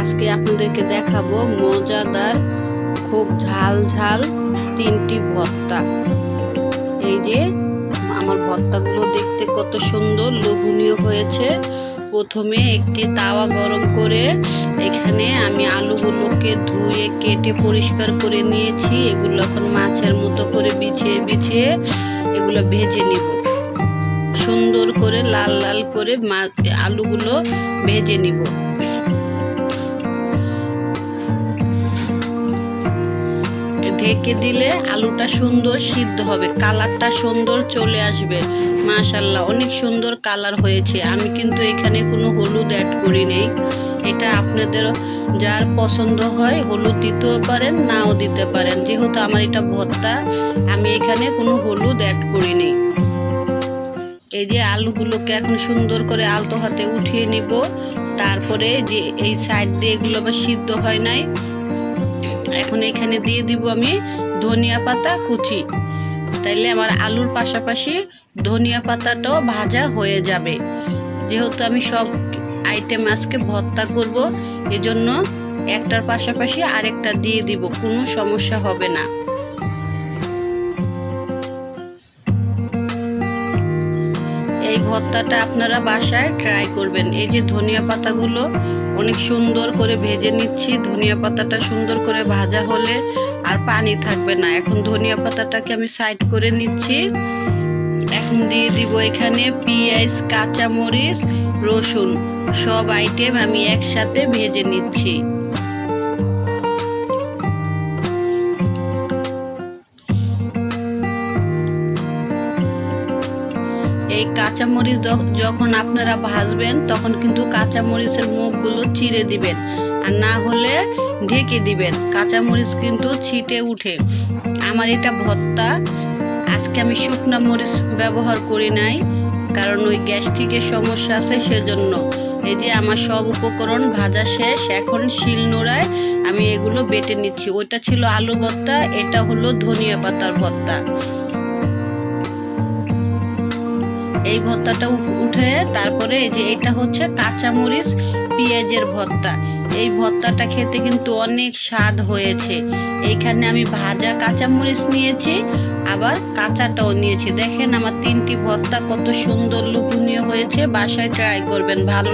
আজকে আপনাদেরকে দেখাবো মজাদার, খুব ঝাল ঝাল তিনটি ভর্তা। এই যে, আমার ভর্তাগুলো দেখতে কত সুন্দর, লোভনীয় হয়েছে। প্রথমে একটি তাওয়া গরম করে এখানে আমি আলুগুলোকে ধুয়ে, কেটে পরিষ্কার করে নিয়েছি। এগুলো এখন মাছের মতো করে বিছিয়ে বিছিয়ে এগুলো ভেজে নিব। সুন্দর করে লাল লাল করে আলুগুলো ভেজে নিব। ঢেকে দিলে আলুটা সুন্দর সিদ্ধ হবে, কালারটা সুন্দর চলে আসবে। মাশাল্লাহ অনেক সুন্দর কালার হয়েছে। আমি কিন্তু এখানে কোনো হলুদ অ্যাড করি নেই। এটা আপনাদের যার পছন্দ হয়, হলুদ দিতেও পারেন, নাও দিতে পারেন। যেহেতু আমার এটা ভর্তা, আমি এখানে কোনো হলুদ অ্যাড করি নেই। এই যে আলুগুলোকে এখন সুন্দর করে আলতো হাতে উঠিয়ে নিব। তারপরে যে এই সাইড দিয়ে এগুলো আবার সিদ্ধ হয় নাই এখন এখানে দিয়ে দিব আমি ধনিয়া পাতা, কুচি। তাইলে আমার আলুর পাশাপাশি ধনিয়া পাতাটাও ভাজা হয়ে যাবে। যেহেতু আমি সব আইটেম আজকে ভর্তা করব, এজন্য একটার পাশাপাশি আরেকটা দিয়ে দিব, কোনো সমস্যা হবে না। এই ভর্তাটা আপনারা বাসায় ট্রাই করবেন। এই যে ধনিয়া পাতাগুলো অনেক সুন্দর করে ভেজে নিচ্ছি। ধনিয়া পাতাটা সুন্দর করে ভাজা হলে আর পানি থাকবে না। এখন ধনিয়া পাতাটাকে আমি সাইড করে নিচ্ছি। এখন দিয়ে দিব এখানে পেঁয়াজ, কাঁচামরিচ, রসুন। সব আইটেম আমি একসাথে ভেজে নিচ্ছি। এই কাঁচামরিচ যখন আপনারা ভাজবেন, তখন কিন্তু কাঁচামরিচের মুখগুলো চিড়ে দিবেন। আর না হলে ঢেকে দিবেন। কাঁচামরিচ কিন্তু ছিটে উঠে। আমার এটা ভর্তা। আজকে আমি শুকনা মরিচ ব্যবহার করি নাই, কারণ ওই গ্যাস্ট্রিকের সমস্যা আছে সেজন্য। এই যে আমার সব উপকরণ ভাজা শেষ, এখন শিল নোড়ায় আমি এগুলো বেটে নিচ্ছি। ওইটা ছিল আলু ভর্তা, এটা হলো ধনিয়া পাতার ভর্তা। এই ভর্তাটা উঠে তারপরে এই যে এটা হচ্ছে কাঁচামরিচ, পেঁয়াজের ভর্তা এই ভর্তাটা খেতে কিন্তু অনেক স্বাদ হয়েছে। এইখানে আমি ভাজা কাঁচামরিচ নিয়েছি, আবার কাঁচাটাও নিয়েছি। দেখেন আমার তিনটি ভর্তা কত সুন্দর লোভনীয় হয়েছে, বাসায় ট্রাই করবেন, ভালো